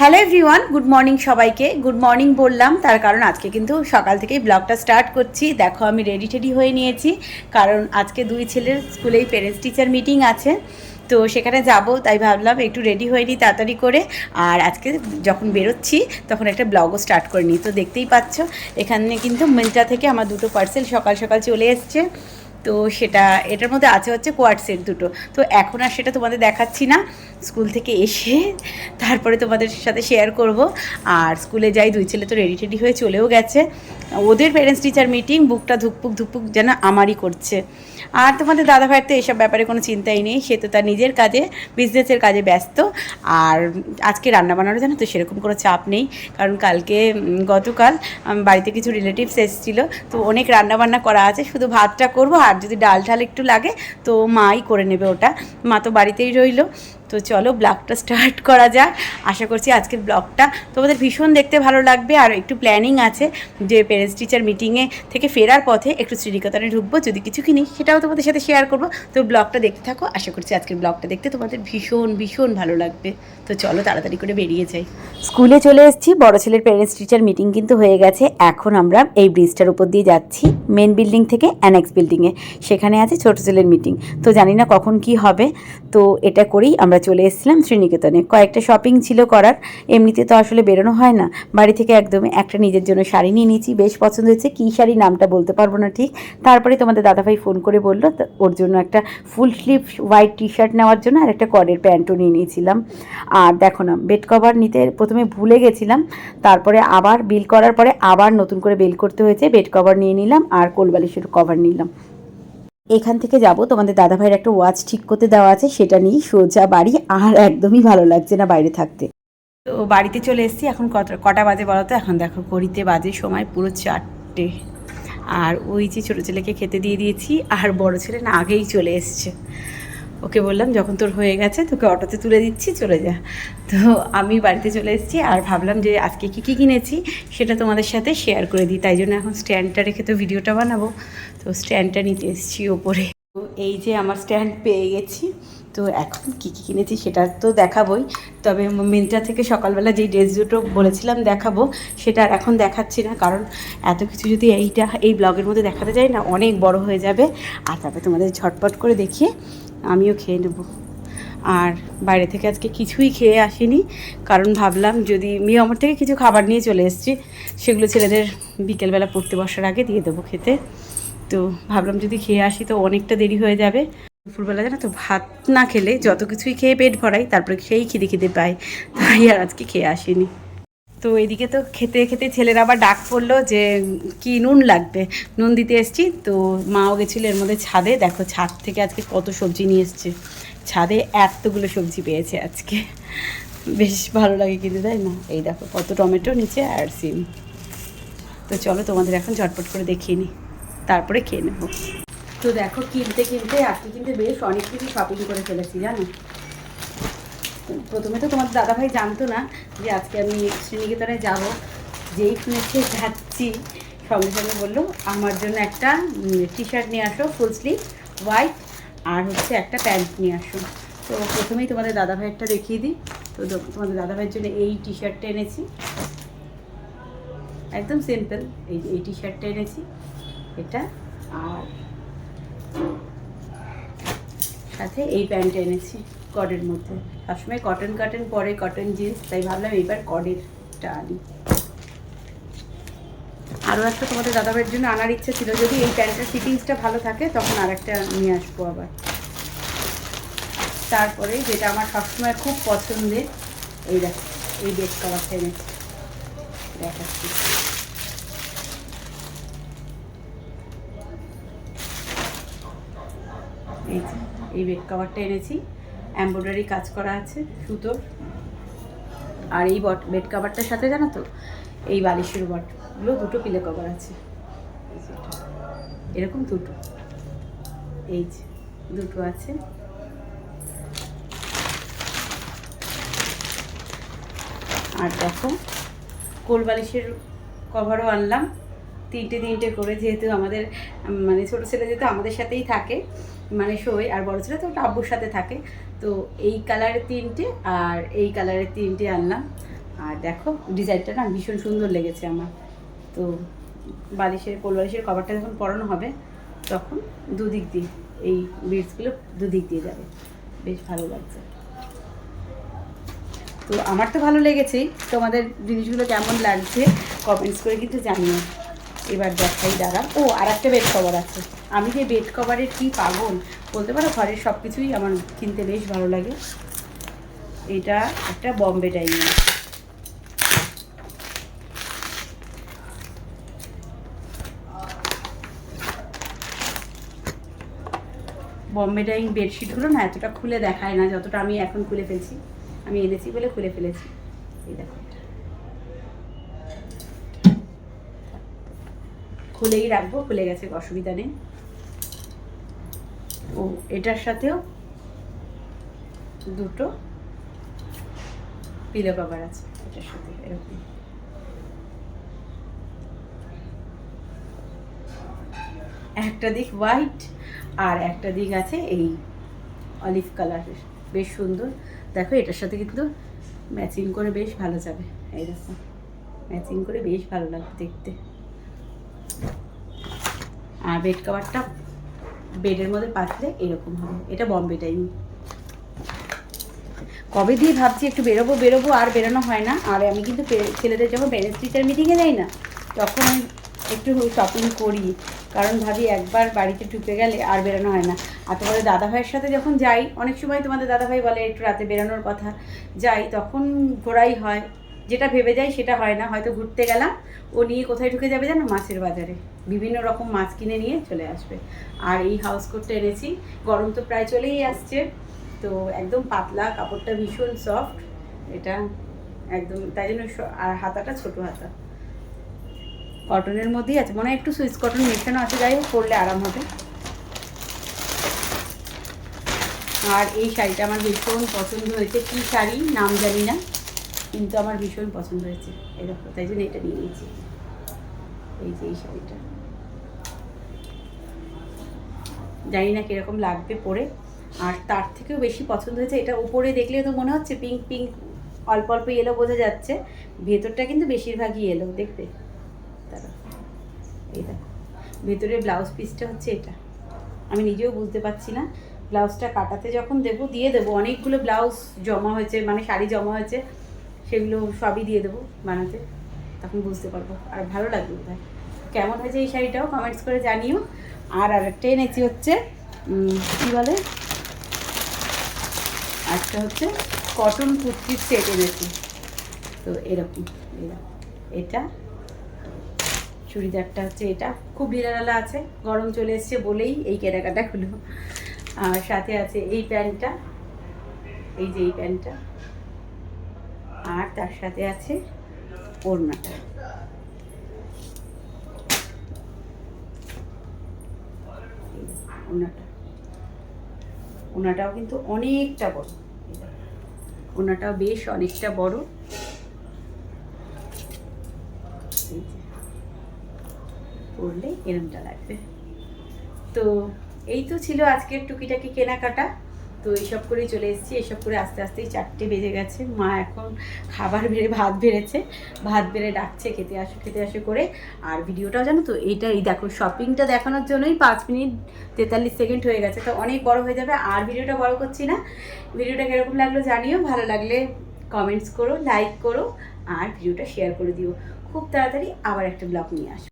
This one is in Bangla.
হ্যালো এভরিওয়ান গুড মর্নিং সবাইকে। গুড মর্নিং বললাম, তার কারণ আজকে কিন্তু সকাল থেকেই ব্লগটা স্টার্ট করছি। দেখো, আমি রেডি টেডি হয়ে নিয়েছি, কারণ আজকে দুই ছেলের স্কুলেই প্যারেন্টস টিচার মিটিং আছে। তো সেখানে যাব, তাই ভাবলাম একটু রেডি হয়ে নিই তাড়াতাড়ি করে। আর আজকে যখন বেরোচ্ছি, তখন একটা ব্লগও স্টার্ট করে নিই তো দেখতেই পাচ্ছ, এখানে কিন্তু মিন্ত্রা থেকে আমার দুটো পার্সেল সকাল সকাল চলে এসছে। তো সেটা, এটার মধ্যে আছে হচ্ছে কোয়াড সেট দুটো। তো এখন আর সেটা তোমাদের দেখাচ্ছি না। স্কুল থেকে এসে তারপরে তোমাদের সাথে শেয়ার করব। আর স্কুলে যাই, দুই ছেলে তো রেডি টেডি হয়ে চলেও গেছে। ওদের প্যারেন্টস টিচার মিটিং বুকটা ধুকপুক ধুকপুক যেন আমারই করছে। আর তোমাদের দাদা ভাইয়ের তো এসব ব্যাপারে কোনো চিন্তাই নেই, সে তো তার নিজের কাজে বিজনেসের কাজে ব্যস্ত। আর আজকে রান্না বান্নারও জানো তো সেরকম কোনো চাপ নেই, কারণ কালকে গতকাল বাড়িতে কিছু রিলেটিভস এসেছিল। তো অনেক রান্না বান্না করা আছে, শুধু ভাতটা করব, আর যদি ডাল ঠাল একটু লাগে, তো মাই করে নেবে ওটা। মা তো বাড়িতেই রইল। তো চলো ব্লগটা স্টার্ট করা যাক। আশা করছি আজকের ব্লগটা তোমাদের ভীষণ দেখতে ভালো লাগবে। আর একটু প্ল্যানিং আছে যে প্যারেন্টস টিচার মিটিংয়ে থেকে ফেরার পথে একটু শ্রীনিকেতনে ঢুকবো, যদি কিছু কিনি সেটাও তোমাদের সাথে শেয়ার করব। তো ব্লগটা দেখতে থাকো। আশা করছি আজকের ব্লগটা দেখতে তোমাদের ভীষণ ভীষণ ভালো লাগবে। তো চলো তাড়াতাড়ি করে বেরিয়ে যাই। স্কুলে চলে এসেছি। বড় ছেলের প্যারেন্টস টিচার মিটিং কিন্তু হয়ে গেছে। এখন আমরা এই ব্রিজটার উপর দিয়ে যাচ্ছি, মেন বিল্ডিং থেকে অ্যানেক্স বিল্ডিংয়ে সেখানে আছে ছোট ছেলের মিটিং। তো জানি না কখন কি হবে। তো এটা করেই আমরা চলে এসেছিলাম শ্রীনিকেতনে। কয়েকটা শপিং ছিল করার, এমনিতে তো আসলে বেরোনো হয় না। বাড়ি থেকে একদমই একটা নিজের জন্য শাড়ি নিয়ে নিয়েছি, বেশ পছন্দ হয়েছে। কী শাড়ি নামটা বলতে পারব না ঠিক। তারপরে তোমাদের দাদাভাই ফোন করে বলল ওর জন্য একটা full sleeve white T shirt নেওয়ার জন্য আর একটা কডের প্যান্টও নিয়ে নিয়েছিলাম। আর দেখো না বেড কভার নিতে প্রথমে ভুলে গেছিলাম, তারপরে আবার বিল করার পরে আবার নতুন করে বিল করতে হয়েছে বেড কভার নিয়ে নিলাম আর কোলবালিশের কভার নিলাম। এখান থেকে যাব। তোমাদের দাদাভাইয়ের একটা ওয়াচ ঠিক করতে দেওয়া আছে, সেটা নিয়েই সোজা বাড়ি, আর একদমই ভালো লাগছে না বাইরে থাকতে। তো বাড়িতে চলে এসেছি, এখন কত কটা বাজে বলো তো? এখন দেখো ঘড়িতে বাজে সময় পুরো চারটে। আর ওই যে ছোটো ছেলেকে খেতে দিয়ে দিয়েছি, আর বড় ছেলে না আগেই চলে এসছে। ওকে বললাম, যখন তোর হয়ে গেছে, তোকে অটোতে তুলে দিচ্ছি, চলে যা। তো আমি বাড়িতে চলে এসেছি আর ভাবলাম যে আজকে কী কী কিনেছি সেটা তোমাদের সাথে শেয়ার করে দিই। তাই জন্য এখন স্ট্যান্ডটা রেখে তো ভিডিওটা বানাবো। তো স্ট্যান্ডটা নিতে এসেছি ওপরে। তো এই যে আমার স্ট্যান্ড পেয়ে গেছি। তো এখন কী কী কিনেছি সেটা তো দেখাবোই। তবে মিন্ত্রা থেকে সকালবেলা যেই ড্রেস দুটো বলেছিলাম দেখাবো, সেটা আর এখন দেখাচ্ছি না। কারণ এত কিছু যদি এইটা, এই ব্লগের মধ্যে দেখাতে যায় না, অনেক বড় হয়ে যাবে। আর তারপরে তোমাদের ঝটপট করে দেখিয়ে আমিও খেয়ে নেব। আর বাইরে থেকে আজকে কিছুই খেয়ে আসিনি, কারণ ভাবলাম যদি মেয়ে আমার থেকে কিছু খাবার নিয়ে চলে এসেছি, সেগুলো ছেলেদের বিকেলবেলা পড়তে বসার আগে দিয়ে দেবো খেতে। তো ভাবলাম যদি খেয়ে আসি তো অনেকটা দেরি হয়ে যাবে। দুপুরবেলা জানো তো ভাত না খেলে যত কিছুই খেয়ে পেট ভরাই, তারপরে সেই খিদে খিদে পাই, তাই আর আজকে খেয়ে আসিনি। তো এদিকে তো খেতে খেতে ছেলেরা আবার ডাক পড়ল যে, কি নুন লাগবে? নুন দিতে এসছি। তো মাও গেছিল এর মধ্যে ছাদে। দেখো ছাদ থেকে আজকে কত সবজি নিয়ে এসছে। ছাদে এতগুলো সবজি পেয়েছে আজকে। বেশ ভালো লাগে কিন্তু তাই না? এই দেখো কত টমেটো নিচে আর সিম। তো চলো তোমাদের এখন ঝটপট করে দেখিয়ে নিই তারপরে খেয়ে নেব। তো দেখো কিনতে কিনতে আজকে কিনতে বেশ অনেক কিছু শপিং করে ফেলেছি, জানো? প্রথমে তো তোমার দাদাভাই জানতো না যে আজকে আমি শ্রীনিকেতনে যাব। যেই শুনেছে, যাচ্ছি। সঙ্গে সঙ্গে বলল, আমার জন্য একটা টি শার্ট নিয়ে আসো ফুল স্লিভ হোয়াইট আর হচ্ছে একটা প্যান্ট নিয়ে আসো। তো প্রথমেই তোমাদের দাদাভাইয়েরটা দেখিয়ে দিই। তো তোমাদের দাদাভাইয়ের জন্য এই টি শার্টটা এনেছি। একদম সিম্পল এই এই টি শার্টটা এনেছি। এটা, আর সাথে এই প্যান্টটা এনেছি কটের মধ্যে। সবসময় কটন কাটন পরে কটন জিন্স তাই ভাবলাম এইবার কডেরটা আনি। আরও একটা তোমাদের দাদাভাইয়ের জন্য আনার ইচ্ছা ছিল, যদি এই প্যান্টের ফিটিংসটা ভালো থাকে, তখন আর একটা নিয়ে আসব আবার। তারপরে যেটা আমার সবসময় খুব পছন্দের, এই দেখো, এই বেড কভারটা এনেছি। দেখাচ্ছি। এই বেড কভারটা এনেছি। এমব্রয়ডারি কাজ করা আছে, সুতোর। আর এই বট, বেড কভারটার সাথে জানো তো? এই বালিশের বটগুলো, দুটো পিলে কভার আছে। এরকম দুটো। এই যে, দুটো আছে। আর দেখো, কোল বালিশের কভারও আনলাম। তিনটে তিনটে করে যেহেতু আমাদের মানে ছোটো ছেলে যেহেতু আমাদের সাথেই থাকে মানে শোয় আর বড় ছেলে তো ওটা আব্বুর সাথে থাকে। তো এই কালারের তিনটে আর এই কালারের তিনটে আনলাম। আর দেখো ডিজাইনটা না ভীষণ সুন্দর লেগেছে আমার। তো বালিশের কোল বালিশের কভারটা যখন পরানো হবে, তখন দুদিক দিয়ে এই বিটসগুলো দুদিক দিয়ে যাবে। বেশ ভালো লাগছে। তো আমার তো ভালো লেগেছেই। তোমাদের জিনিসগুলো কেমন লাগছে কমেন্টস করে কিন্তু জানিও। এবার দেখাই দাঁড়া ও আর একটা বেড কভার আছে। আমি যে বেড কভারের কী পাগল? বলতে পারো, ঘরের সব কিছুই আমার কিনতে বেশ ভালো লাগে। এটা একটা বম্বে টাইমের বম্বে ডাইং বেডশিটগুলো না এতটা খুলে দেখায় না, যতটা আমি এখন খুলে ফেলছি। আমি এনেছি বলে খুলে ফেলেছি। এই দেখো। খুলেই রাখব, খুলে গেছে, অসুবিধা নেই। ও, এটার সাথেও দুটো পিলো কভার আছে, এটার সাথে এরকম। একটা দিক হোয়াইট আর একটা দিক আছে এই অলিভ কালারের বেশ সুন্দর। দেখো, এটার সাথে কিন্তু ম্যাচিং করে বেশ ভালো যাবে। এই দেখো ম্যাচিং করে বেশ ভালো লাগবে দেখতে। আর বেড কভারটা বেডের মধ্যে পাতলে এরকম হবে। এটা বম্বে টাইম কবে দিয়ে ভাবছি একটু বেরোবো বেরোবো, আর বেরোনো হয় না। আর আমি কিন্তু ছেলেদের যখন প্যারেন্টস টিচার মিটিংয়ে যাই না, তখন একটু শপিং করি। কারণ ভাবি একবার বাড়িতে ঢুকে গেলে আর বেরোনো হয় না। আর তোমাদের দাদা ভাইয়ের সাথে যখন যাই, অনেক সময় তোমাদের দাদা ভাই বলে একটু রাতে বেরোনোর কথা। যাই, তখন ঘোরাই হয়। যেটা ভেবে যাই সেটা হয় না, হয়তো ঘুরতে গেলাম, ও নিয়ে কোথায় ঢুকে যাবে জানো? মাছের বাজারে। বিভিন্ন রকম মাছ কিনে নিয়ে চলে আসবে। আর এই হাউস কোটটা এনেছি, গরম তো প্রায় চলেই আসছে। তো একদম পাতলা, কাপড়টা ভীষণ সফট এটা একদম, তাই জন্য আর হাতাটা ছোট হাতা। কটনের মধ্যেই আছে, মনে হয় একটু সুইচ কটন মেশানো আছে, যাই হোক, পরলে আরাম হবে। আর এই শাড়িটা আমার ভীষণ পছন্দ হয়েছে, কী শাড়ি? নাম জানি না। কিন্তু আমার ভীষণ পছন্দ হয়েছে। এরকম তাই জন্য এটা নিয়ে নিয়েছি। এই যে এই শাড়িটা। জানি না কীরকম লাগবে পরে। আর তার থেকেও বেশি পছন্দ হয়েছে। এটা উপরে দেখলে তো মনে হচ্ছে পিঙ্ক পিঙ্ক অল্প অল্প এলো বোঝা যাচ্ছে। ভেতরটা কিন্তু বেশিরভাগই এলো দেখবে তারা এই দেখো, ভেতরে ব্লাউজ পিসটা হচ্ছে এটা। আমি নিজেও বুঝতে পারছি না। ব্লাউজটা কাটাতে যখন দেবো, দিয়ে দেবো। অনেকগুলো ব্লাউজ জমা হয়েছে মানে শাড়ি জমা হয়েছে। সেগুলো সবই দিয়ে দেবো বানাতে, তখন বুঝতে পারব। আর ভালো লাগবে বোধহয়। কেমন হয়েছে এই শাড়িটাও কমেন্টস করে জানিও। আর আরেকটা এনেছি হচ্ছে কী বলে? একটা হচ্ছে কটন কুর্তির সেট এনেছি। তো এরকম এটা, চুড়িদারটা হচ্ছে এটা। খুব ঢিলাঢালা আছে, গরম চলে এসছে বলেই এই কেনাকাটা হলো আর সাথে আছে এই প্যান্টটা, এই যে এই প্যান্টটা। আর তার সাথে আছে ওড়নাটা। ওড়নাটা। ওনাটাও কিন্তু অনেকটা বড়। ওনাটাও বেশ অনেকটা বড়। যে। এরমটা লাগবে। তো এই তো ছিল আজকের টুকিটাকি কেনাকাটা। তো এইসব করেই চলে এসেছি। এসব করে আস্তে আস্তেই চারটে বেজে গেছে। মা এখন খাবার বেড়ে, ভাত বেড়েছে। ভাত বেড়ে ডাকছে খেতে আসো খেতে আসো করে। আর ভিডিওটাও জানো তো এইটা এই দেখো শপিংটা দেখানোর জন্যই পাঁচ মিনিট তেতাল্লিশ সেকেন্ড হয়ে গেছে। তো অনেক বড় হয়ে যাবে। আর ভিডিওটা বড় করছি না। ভিডিওটা কীরকম লাগল জানিও। ভালো লাগলে কমেন্টস করো লাইক করো, আর ভিডিওটা শেয়ার করে দিও। খুব তাড়াতাড়ি আবার একটা ব্লগ নিয়ে আসো।